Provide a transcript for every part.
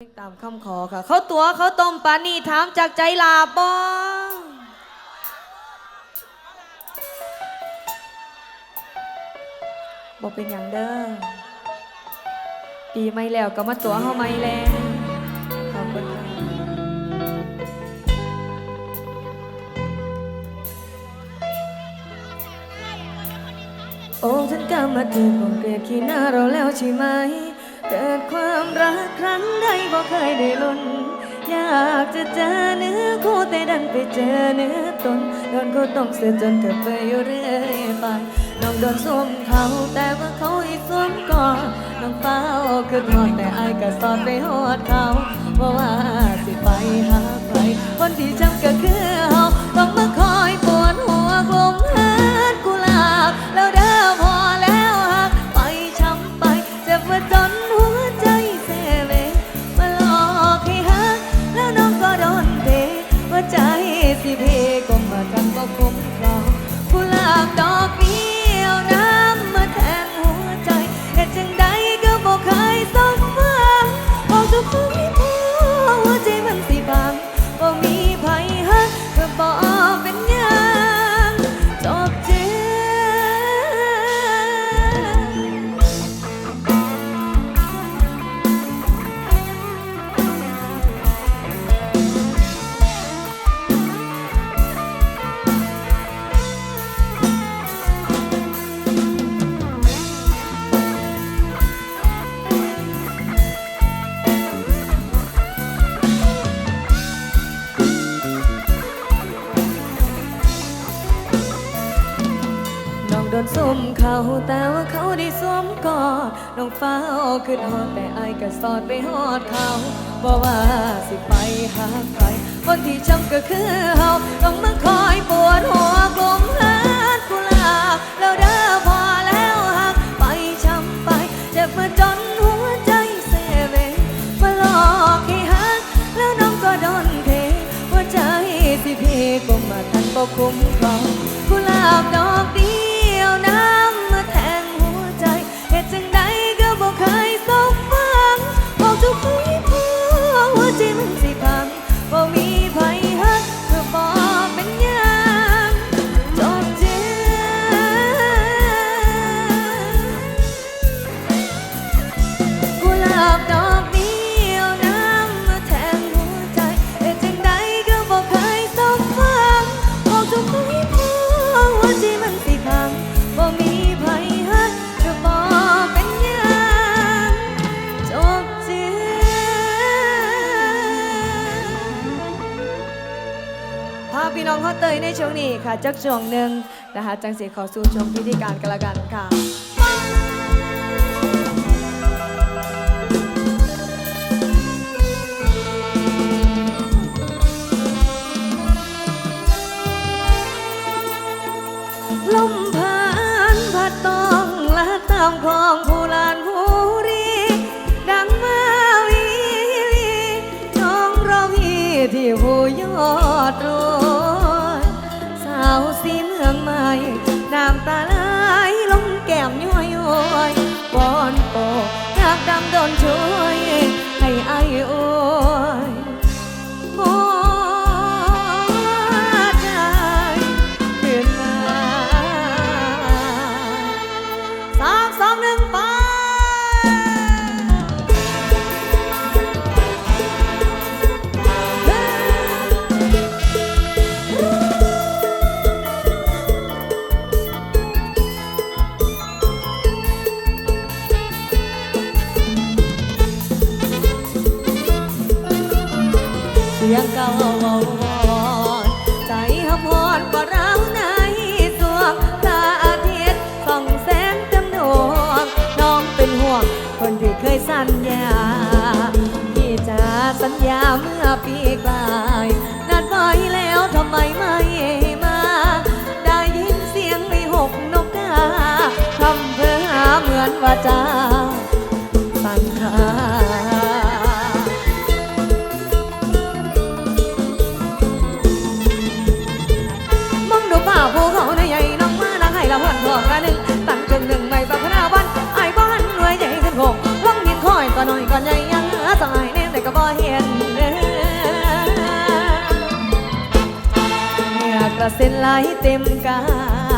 ตามคำขอค่ะ เขาตัวเขาต้มปานี่ถามจากใจลาบองบอกเป็นอย่างเด้อปีไม่แล้วก็มาตัวเฮาไม่แล้วขอบคุณค่ะโอ้ฉันกำมาถึงคงเกลียดขี้หน้าเราแล้วใช่ไหม เกิดความรักครั้งใดบ่เคยได้ลุ้นอยากจะเจอเนื้อคู่แต่ดันไปเจอเนื้อตนโดนเขาต้องเสียจนเธอไปอยู่เรื่อยไปน้องโดนสวมเขาแต่ว่าเขาอีกสวมก่อนน้องเฝ้าคือทอดแต่อายก็สอดไปหอดเขาว่าะว่าสิไปหาใครคนที่จำก็คือเฮาต้องมาคอยปวดหัวกลมหากุหลาบแล้วเด้ น้องเฝ้าขึ้นหอดแต่อายก็สอดไปหอดเขาบอกว่าสิไปหาใครคนที่ช้ำก็คือเฮาต้องมาคอยปวดหัวกลมหากุหลาบแล้วเด้อพอแล้วหักไปช้ำไปเจ็บมาจนหัวใจเซเวมาหลอกให้หักแล้วน้องก็โดนเทหัวใจสิเพก็มาทันบ่คุ้มครองกุหลาบ ค่ะจักช่วงหนึ่งนะคะจังสีขอสู่ชมพิธีการกันละกันค่ะ โดนช่วย เส้นไหลเต็มกาย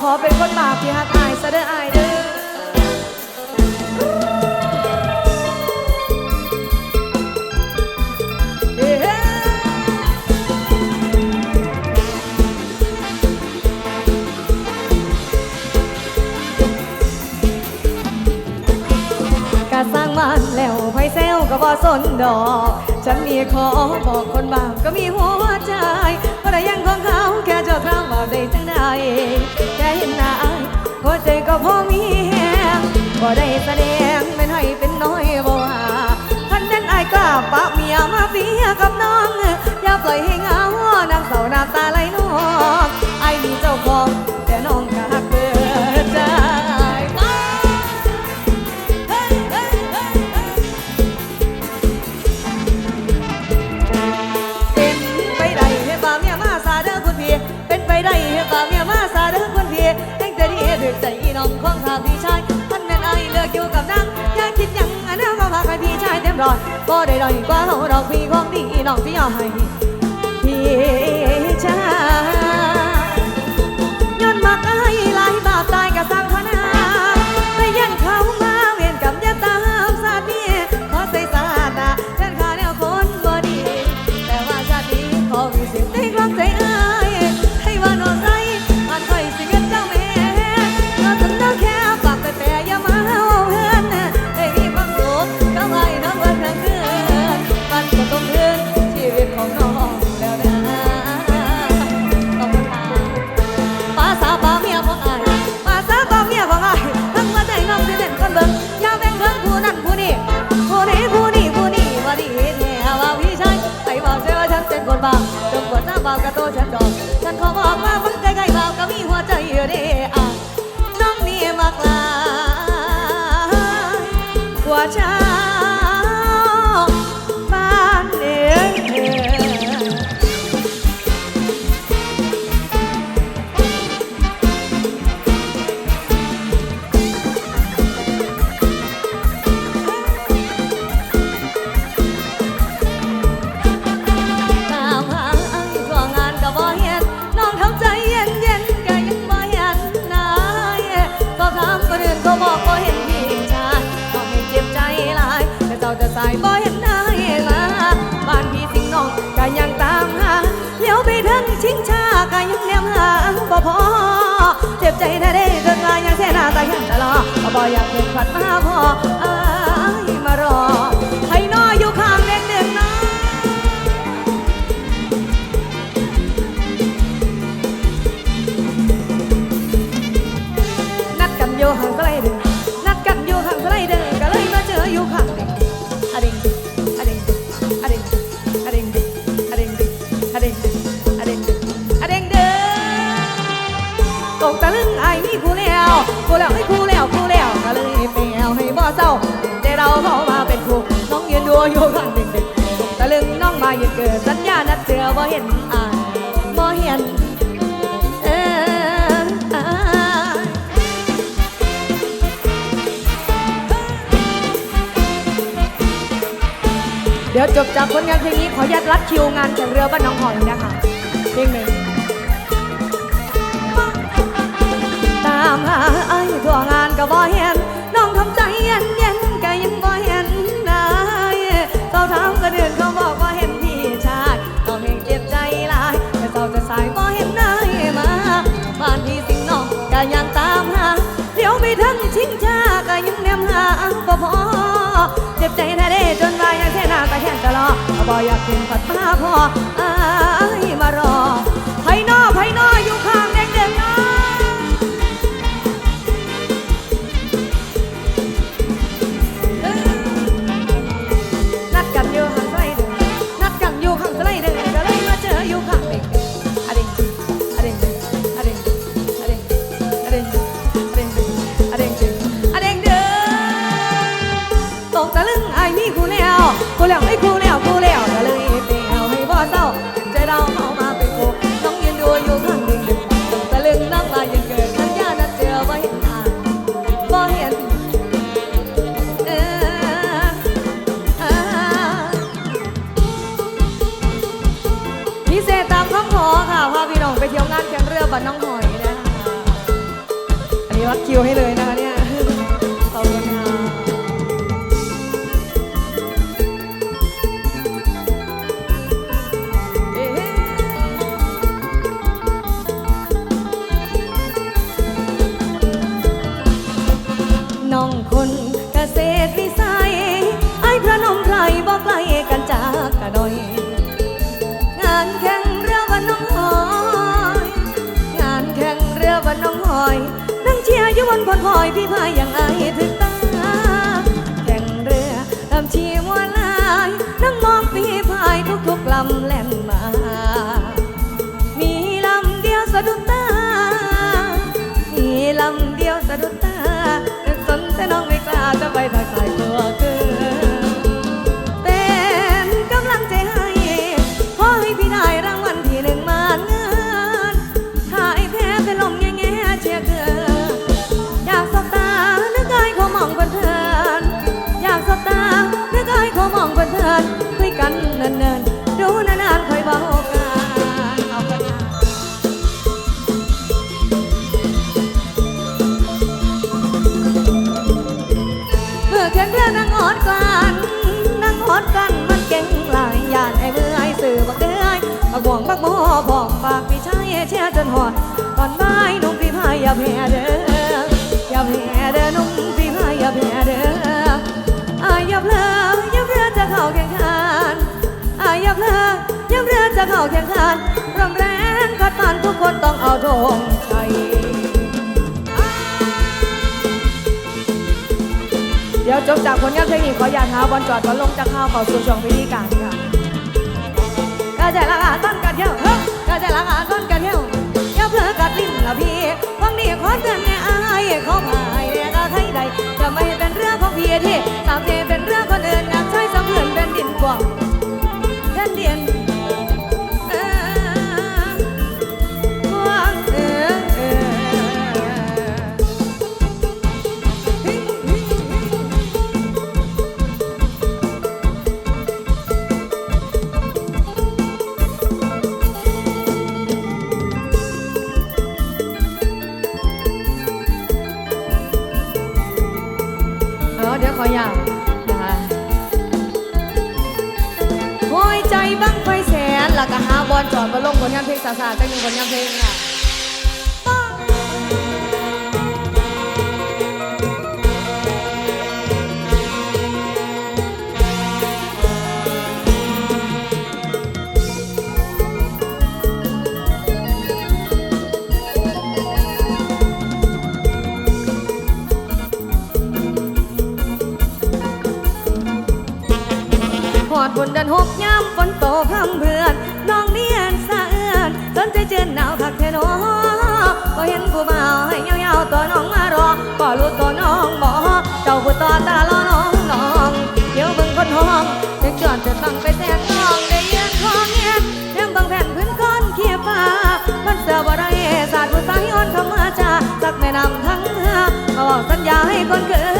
ขอเป็นคนบาปที่ฮัดอายซะเด้ออายเด้อานแล้วไผเซลก็บ่สนดอก ฉันมีขอบอกคนบาปก็มีหัวใจ ก็ได้ยังคงเขาแค่จะาคราวมาได้จังไดแค่เห็นหน้าไหัวใจก็พอมีแหงบ่ได้แสดงไม่ให้เป็นน้อยบ่ว่าท่านนั้นไอากล้าปะเมียมาเสียกับน้อง อย่าปล่อยให้เหงานางสาหน้าตาไหลนองไอายมีเจ้าของ ด้อยกว่าเฮาดอกพี่ของดีน้องที่เอาให้พี่ชาย้อนมักอ้ายหลายบาปตายกะสร้าง ใจแท้เด้เกิดมาอย่างเสียหน้าตาอย่างตลอดบ่อยากเห็นขวัญมาพอ องยืนดูอยู่ข้างเด็กๆตกตะลึงน้องมายืนเกิดสัญญานัดเจอบ่เห็นอ่านบ่เห็นเอออ่าเดี๋ยวจบจากผลงานเพลงนี้ขอยัดรัดคิวงานแข่งเรือบ้านหน้องหอยนะคะเพลงหนึ่งตามหาไอ้ทั่วงานก็บ่เห็น เจ็บใจแท้เด้จนวายยังแค่หน้าตาแค่จะรอบ่อยากกินผัดมาพอ คนเกษตรวิสัยไอ้พระนมไพรบอกไกลกันจากกระดอย งานแข่งเรือวันน้องหอย งานแข่งเรือวันน้องหอย นั่งเชียร์อยู่บนพลพลอยพี่พายอย่าง นั่งหอดกันมันเก่งหลายยานไอ้เมื่อไอ้สื่อบักเด้ยบักบ่วงบักบ่อบอกปากพี่ชายเชียร์จนหอดตอนบ่ายนุ่มพี่พายอย่าแพ้เด้ออย่าแพ้เด้อนุ่มพี่พายอย่าแพ้เด้ออายอย่าเพลออย่าเพลอจะเข้าแข่งขันอายอย่าเพลออย่าเพลอจะเข้าแข่งขันรำแรงกัดฟันทุกคนต้องเอาธง จบจากผลงานเพลงนี้ขออย่าท้าบอลจอดบอลลงจากข้าวเข้าสู่ช่วงพิธีการค่ะกระจายละอาต้นกัดเที่ยวเฮ้กระจายละอาต้นกัดเที่ยวอย่าเพลอกัดลิ้นละพี่ฟังนี่ขอเตือนแน่อายเขาพายเรียกใครใดจะไม่เป็นเรื่องของพี่ที่ตามเทเป็นเรื่องคนอื่นอยากใช้สำเพื่อนเป็นดินกว่างแผ่นดิน ลงผลงานเพลงสาสาจังหนึ่งผลงานเพลงค่ะหอดบนดันหกย้ำฝนโตพร่ำเพื่อน น้องเนียนสะเอื้อนสนใจเจนหนาวคักแท้น้อบ่เห็นผู้บ่าวให้ยาวๆตัวน้องมารอก็รู้ตัวน้องบ่เจ้าผู้ต่อตาล้อน้องน้องเดี๋ยวเบิ่งคนห้องเด็กจอดจะตั้งไปแทนน้องได้ยินข้องเงี้ยนแถมบางแผ่นพื้นก้อนเขียฟ้ามันเสือบ่ได้ศาสตร์ผู้สายอ่อนเข้ามาจ้าสักแม่นำทั้งเฮาบอกสัญญาให้คนเกิด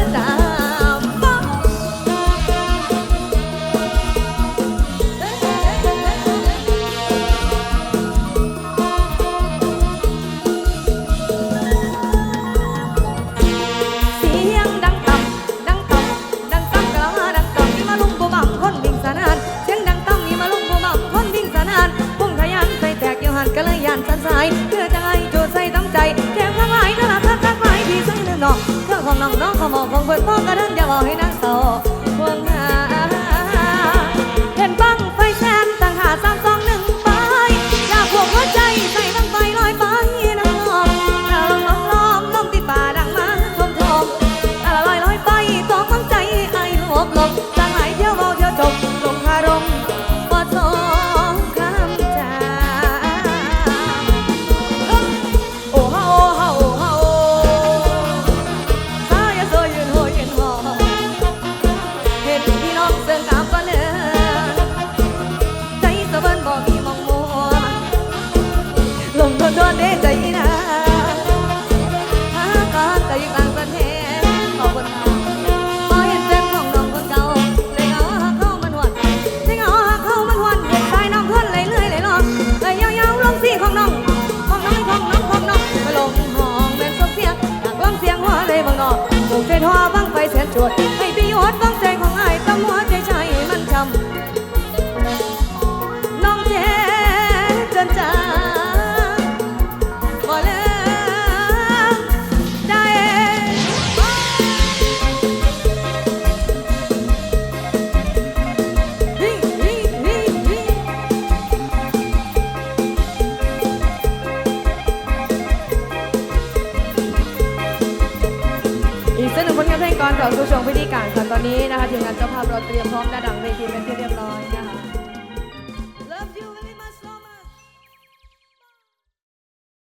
วดให้พี่ฮอดฟังใจของไอ้ต้องหัวใจใจมันจำน้องเจนจนใจ